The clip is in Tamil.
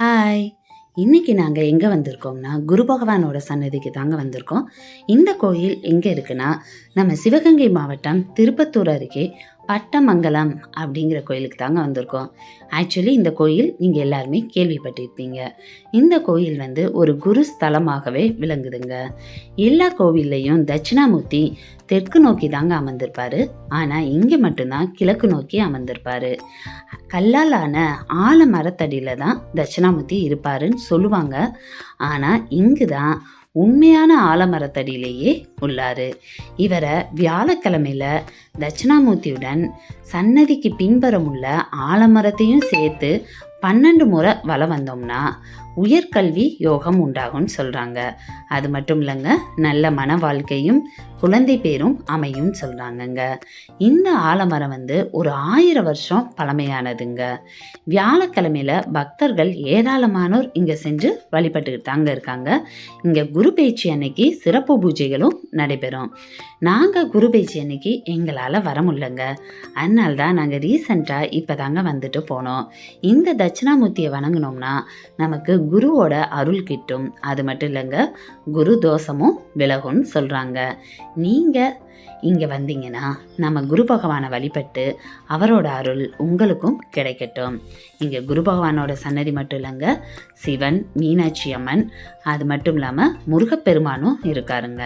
ஹாய் இன்றைக்கி நாங்கள் எங்கே வந்திருக்கோம்னா குரு பகவானோட சன்னதிக்கு தாங்க வந்திருக்கோம். இந்த கோயில் எங்கே இருக்குன்னா நம்ம சிவகங்கை மாவட்டம் திருப்பத்தூர் அருகே பட்டமங்கலம் அப்படிங்கிற கோயிலுக்கு தாங்க வந்திருக்கோம். ஆக்சுவலி இந்த கோயில் நீங்கள் எல்லாருமே கேள்விப்பட்டிருப்பீங்க. இந்த கோயில் வந்து ஒரு குரு ஸ்தலமாகவே விளங்குதுங்க. எல்லா கோவில்லையும் தட்சிணாமூர்த்தி தெற்கு நோக்கி தாங்க அமர்ந்திருப்பாரு. ஆனால் இங்கே மட்டும்தான் கிழக்கு நோக்கி அமர்ந்திருப்பாரு. கல்லால் ஆன ஆல மரத்தடியில் தான் தட்சிணாமூர்த்தி இருப்பாருன்னு சொல்லுவாங்க. ஆனால் இங்கு தான் உண்மையான ஆலமரத்தடியிலேயே உள்ளாரு. இவரை வியாழக்கிழமையில தட்சிணாமூர்த்தியுடன் சன்னதிக்கு பின்புறம் உள்ள ஆலமரத்தையும் சேர்த்து பன்னெண்டு முறை வலம் வந்தோம்னா உயர்கல்வி யோகம் உண்டாகும்னு சொல்கிறாங்க அது மட்டும் இல்லைங்க நல்ல மன வாழ்க்கையும் குழந்தை பேரும் அமையும் சொல்கிறாங்கங்க இந்த ஆலமரம் வந்து ஒரு ஆயிரம் வருஷம் பழமையானதுங்க. வியாழக்கிழமையில் பக்தர்கள் ஏராளமானோர் இங்கே செஞ்சு வழிபட்டுக்கிட்டு தாங்க இருக்காங்க. இங்கே குரு பேச்சு அன்னைக்கு சிறப்பு பூஜைகளும் நடைபெறும். நாங்கள் குரு பேச்சு அன்னைக்கு எங்களால் வர முடியலங்க. அதனால தான் நாங்கள் ரீசண்டாக இப்போ தாங்க வந்துட்டு போனோம். இந்த தட்சிணாமூர்த்தியை வணங்கினோம்னா நமக்கு குருவோட அருள் கிட்டும். அது மட்டும் இல்லைங்க குரு தோஷமும் விலகும்னு சொல்கிறாங்க நீங்கள் இங்கே வந்தீங்கன்னா நம்ம குரு பகவானை வழிபட்டு அவரோட அருள் உங்களுக்கும் கிடைக்கட்டும். இங்கே குரு பகவானோட சன்னதி மட்டும் இல்லைங்க சிவன் மீனாட்சி அம்மன் அது மட்டும் இல்லாமல் முருகப்பெருமானும் இருக்காருங்க.